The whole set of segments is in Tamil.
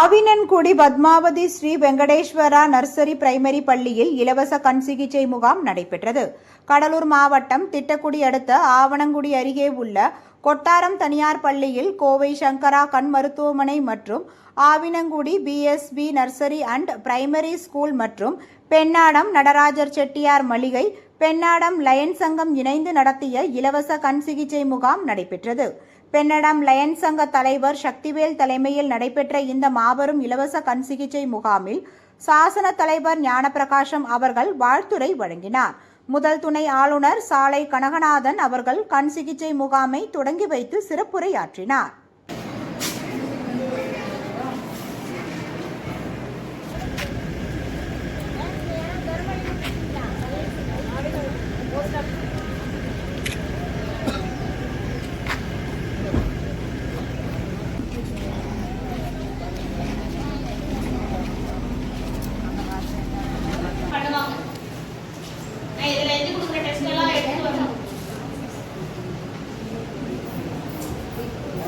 ஆவினன்குடி பத்மாவதி ஸ்ரீ வெங்கடேஸ்வரா நர்சரி பிரைமரி பள்ளியில் இலவச கண் சிகிச்சை முகாம் நடைபெற்றது. கடலூர் மாவட்டம் திட்டக்குடி அடுத்த ஆவணங்குடி அருகே உள்ள கொட்டாரம் தனியார் பள்ளியில் கோவை சங்கரா கண் மருத்துவமனை மற்றும் Avinankudi PSB nursery and primary school மற்றும் பெண்ணாடம் நடராஜர் செட்டியார் மளிகை பெண்ணாடம் லயன் சங்கம் இணைந்து நடத்திய இலவச கண் சிகிச்சை முகாம் நடைபெற்றது. பெண்ணடம் லயன் சங்க தலைவர் சக்திவேல் தலைமையில் நடைபெற்ற இந்த மாபெரும் இலவச கண் சிகிச்சை முகாமில் சாசன தலைவர் ஞானப்பிரகாசம் அவர்கள் வாழ்த்துரை வழங்கினார். முதல் துணை ஆளுநர் சாலை கனகநாதன் அவர்கள் கண் சிகிச்சை முகாமை தொடங்கி வைத்து சிறப்புரையாற்றினார். பண்ணுவாங்க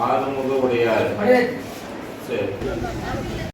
ஆறுமுக உடையார் சரி.